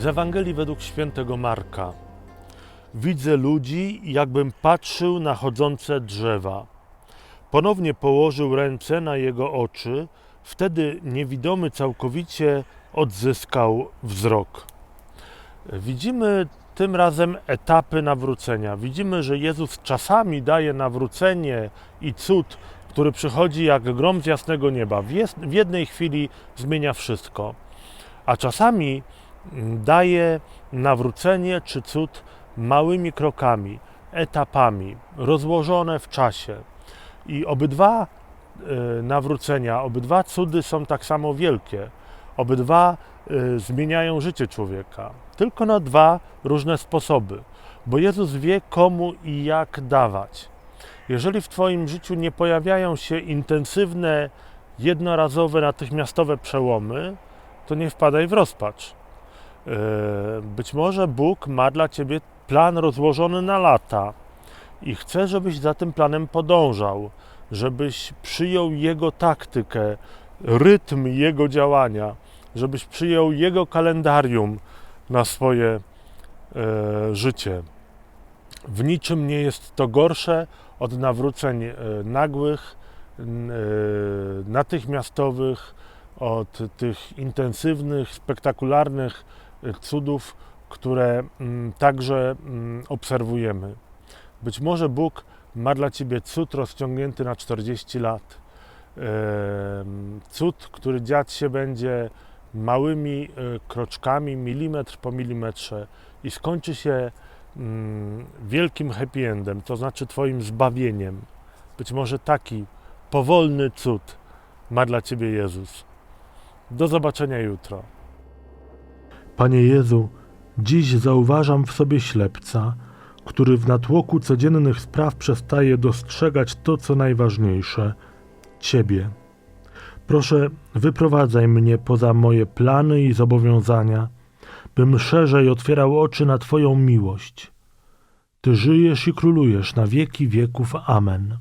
Z Ewangelii według świętego Marka. Widzę ludzi, jakbym patrzył na chodzące drzewa. Ponownie położył ręce na jego oczy, wtedy niewidomy całkowicie odzyskał wzrok. Widzimy tym razem etapy nawrócenia. Widzimy, że Jezus czasami daje nawrócenie i cud, który przychodzi jak grom z jasnego nieba. W, jednej chwili zmienia wszystko. A czasami daje nawrócenie czy cud małymi krokami, etapami, rozłożone w czasie. I obydwa e, nawrócenia, obydwa cudy są tak samo wielkie. Obydwa e, zmieniają życie człowieka. Tylko na dwa różne sposoby. Bo Jezus wie, komu i jak dawać. Jeżeli w Twoim życiu nie pojawiają się intensywne, jednorazowe, natychmiastowe przełomy, to nie wpadaj w rozpacz. E, Być może Bóg ma dla Ciebie plan rozłożony na lata i chce, żebyś za tym planem podążał, żebyś przyjął Jego taktykę, rytm Jego działania, żebyś przyjął Jego kalendarium na swoje e, życie. W niczym nie jest to gorsze od nawróceń e, nagłych, e, natychmiastowych, od tych intensywnych, spektakularnych cudów, które mm, także mm, obserwujemy. Być może Bóg ma dla ciebie cud rozciągnięty na 40 lat. Cud, który dziać się będzie małymi e, kroczkami, milimetr po milimetrze i skończy się mm, wielkim happy endem, to znaczy Twoim zbawieniem. Być może taki powolny cud ma dla Ciebie Jezus. Do zobaczenia jutro. Panie Jezu, dziś zauważam w sobie ślepca, który w natłoku codziennych spraw przestaje dostrzegać to, co najważniejsze Ciebie. Proszę, wyprowadzaj mnie poza moje plany i zobowiązania, bym szerzej otwierał oczy na Twoją miłość. Ty żyjesz i królujesz na wieki wieków. Amen.